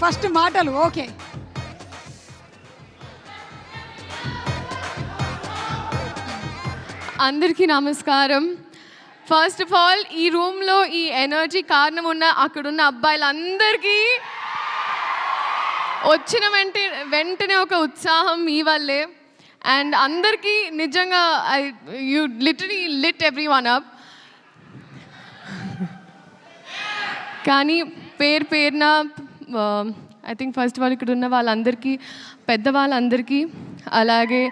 First మాటలు okay. అందరికీ నమస్కారం. ఫస్ట్ ఆఫ్ ఆల్ ఈ రూమ్లో ఈ ఎనర్జీ కారణం ఉన్న అక్కడున్న అబ్బాయిలందరికీ వచ్చిన వెంటనే వెంటనే ఒక ఉత్సాహం మీ వల్లే. అండ్ అందరికీ నిజంగా I you literally lit everyone up కానీ పేరు పేరున ఐ థింక్ ఫస్ట్ వాళ్ళు ఇక్కడ ఉన్న వాళ్ళందరికీ పెద్దవాళ్ళందరికీ అలాగే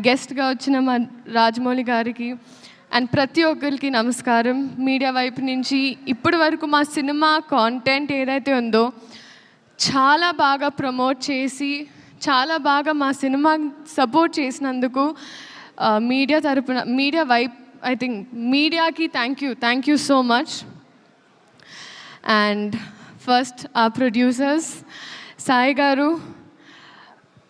గెస్ట్గా వచ్చిన మా రాజమౌళి గారికి అండ్ ప్రతి ఒక్కరికి నమస్కారం. మీడియా వైపు నుంచి ఇప్పటి వరకు మా సినిమా కాంటెంట్ ఏదైతే ఉందో చాలా బాగా ప్రమోట్ చేసి చాలా బాగా మా సినిమా సపోర్ట్ చేసినందుకు uh, మీడియా తరపున మీడియా వైప్ ఐ థింక్ మీడియాకి thank you thank you so much and first ఆ ప్రొడ్యూసర్స్ సాయి గారు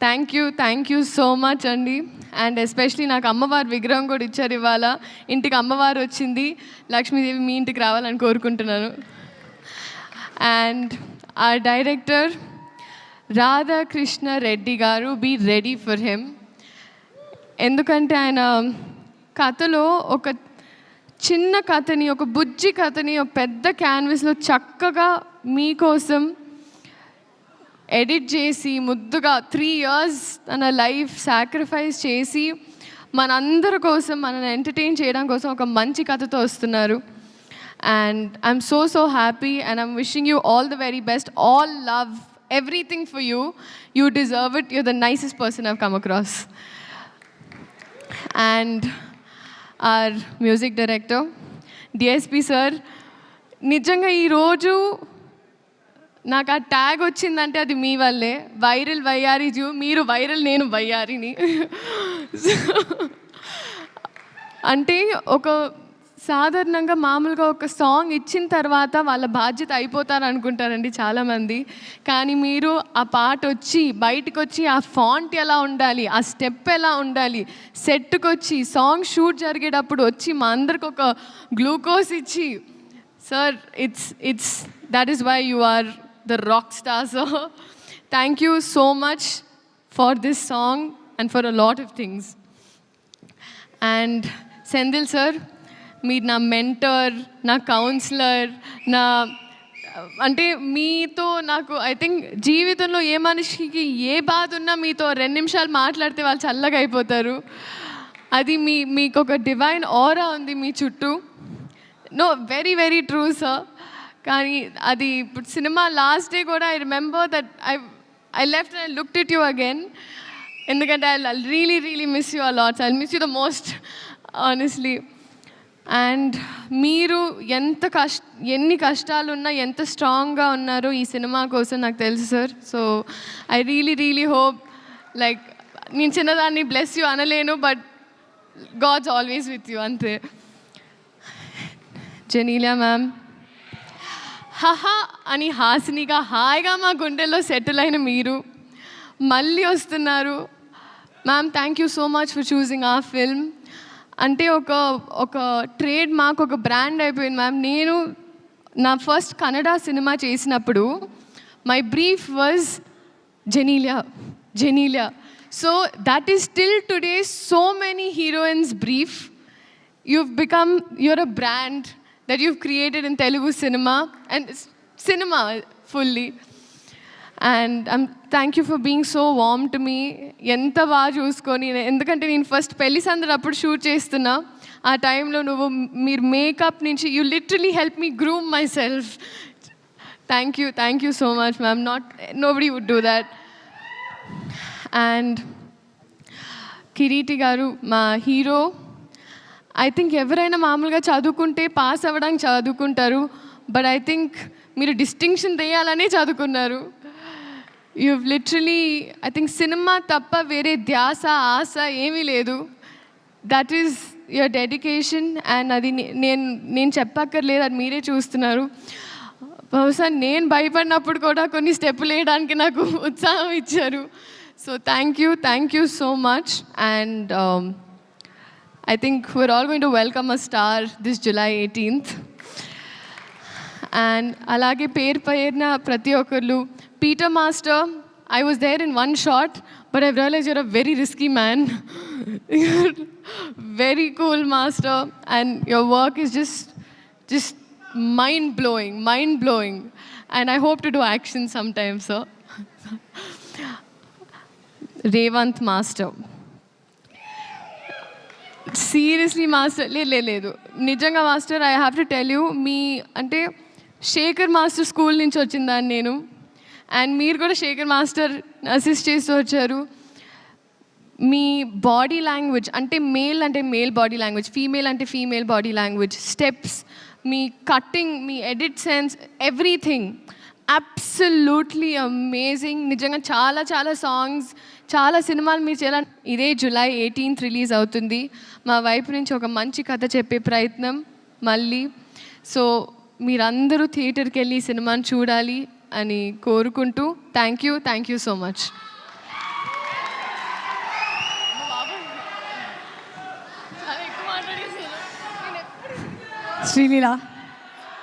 thank you thank you so much అండి అండ్ ఎస్పెషలీ నాకు అమ్మవారి విగ్రహం కూడా ఇచ్చారు ఇవాళ. ఇంటికి అమ్మవారు వచ్చింది. లక్ష్మీదేవి మీ ఇంటికి రావాలని కోరుకుంటున్నాను. అండ్ ఆ డైరెక్టర్ రాధాకృష్ణ రెడ్డి గారు బీ రెడీ ఫర్ హిమ్ ఎందుకంటే ఆయన కథలో ఒక చిన్న కథని ఒక బుజ్జి కథని ఒక పెద్ద క్యాన్వస్లో చక్కగా మీకోసం ఎడిట్ చేసి ముద్దుగా త్రీ ఇయర్స్ తన లైఫ్ సాక్రిఫైస్ చేసి మనందరి కోసం మనల్ని ఎంటర్టైన్ చేయడం కోసం ఒక మంచి కథతో వస్తున్నారు. And I'm so so happy and I'm wishing you all the very best all love everything for you you deserve it you're the nicest person of come across and our music director DSP sir నిజంగా ఈరోజు నాకు ఆ tag వచ్చిందంటే అది మీ వల్లే. Viral వయ్యారి zoo మీరు viral నేను వయ్యారిని అంటే ఒక సాధారణంగా మామూలుగా ఒక సాంగ్ ఇచ్చిన తర్వాత వాళ్ళ బాధ్యత అయిపోతారు అనుకుంటారండి చాలామంది. కానీ మీరు ఆ పాట వచ్చి బయటకు వచ్చి ఆ ఫాంట్ ఎలా ఉండాలి ఆ స్టెప్ ఎలా ఉండాలి సెట్కి వచ్చి సాంగ్ షూట్ జరిగేటప్పుడు వచ్చి మా అందరికి ఒక గ్లూకోజ్ ఇచ్చి sir it's it's that is why you are the rock star so thank you so much for this song and for a lot of things and Senthil sir మీరు నా mentor నా councillor నా అంటే మీతో నాకు I think జీవితంలో ఏ మనిషికి ఏ బాధ ఉన్నా మీతో రెండు నిమిషాలు మాట్లాడితే వాళ్ళు చల్లగా అయిపోతారు. అది మీ మీకు ఒక డివైన్ ఆరా ఉంది మీ చుట్టూ. No very very true sir కానీ అది ఇప్పుడు సినిమా లాస్ట్ డే కూడా I remember that I I left I looked it you again ఎందుకంటే I really really miss you a lots I miss you the most honestly and మీరు ఎంత కష్ట ఎన్ని కష్టాలు ఉన్నా ఎంత స్ట్రాంగ్గా ఉన్నారో ఈ సినిమా కోసం నాకు తెలుసు sir. So I really really hope like నేను చిన్నదాన్ని bless you అనలేను but god's always with you అంతే. జెనీలియా మ్యామ్. హహా అని హాసినిగా హాయిగా మా గుండెల్లో సెటిల్ అయిన మీరు మళ్ళీ వస్తున్నారు. Ma'am thank you so much for choosing a film. అంటే ఒక ఒక ట్రేడ్ మార్క్ ఒక బ్రాండ్ అయిపోయింది మ్యామ్. నేను నా ఫస్ట్ కన్నడ సినిమా చేసినప్పుడు my brief was Genelia Genelia. So that is still today so many heroines brief you've become you're a brand that you've created in Telugu cinema and s- cinema fully. And I'm thank you for being so warm to me ఎంత బాగా చూసుకొని ఎందుకంటే నేను first పెళ్ళి సందడి అప్పుడు shoot చేస్తున్నా. ఆ టైంలో నువ్వు మీరు మేకప్ నుంచి you literally help me groom myself thank you thank you so much ma'am not nobody would do that and Kireeti గారు మా హీరో ఐ థింక్ ఎవరైనా మామూలుగా చదువుకుంటే పాస్ అవ్వడానికి చదువుకుంటారు బట్ ఐ థింక్ మీరు డిస్టింక్షన్ తెయాలనే చదువుకున్నారు. You've literally I think cinema తప్ప వేరే ధ్యాస ఆశ ఏమీ లేదు. That is your dedication and అది నేను నేను చెప్పక్కర్లేదు అది మీరే చూస్తున్నారు. బహుశా నేను భయపడినప్పుడు కూడా కొన్ని స్టెప్పులు వేయడానికి నాకు ఉత్సాహం ఇచ్చారు. So thank you thank you so much and I think we're all going to welcome a star this July eighteenth and అలాగే పేరు పేరున ప్రతి ఒక్కరు Peter Master, I was there in one shot, but I've realized you're a very risky man. you're very cool, Master, and your work is just, just mind blowing, mind blowing. And I hope to do action sometime, sir. Revant Master. Seriously master లేదు లేదు లేదు నిజంగా master I have to tell you మీ అంటే Shekhar master school నుంచి వచ్చిందాన్ని నేను and మీరు కూడా Shekhar master assist చేస్తూ వచ్చారు. మీ బాడీ లాంగ్వేజ్ అంటే మేల్ అంటే మేల్ బాడీ లాంగ్వేజ్ ఫీమేల్ అంటే ఫీమేల్ బాడీ లాంగ్వేజ్ స్టెప్స్ మీ కట్టింగ్ మీ edit sense everything absolutely amazing నిజంగా చాలా చాలా సాంగ్స్ చాలా సినిమాలు మీరు చేయాల ఇదే జూలై ఎయిటీన్త్ రిలీజ్ అవుతుంది. మా వైపు నుంచి ఒక మంచి కథ చెప్పే ప్రయత్నం మళ్ళీ. సో మీరందరూ థియేటర్కి వెళ్ళి సినిమాను చూడాలి. అని కోరుకుంటూ thank you thank you so much Sreeleela.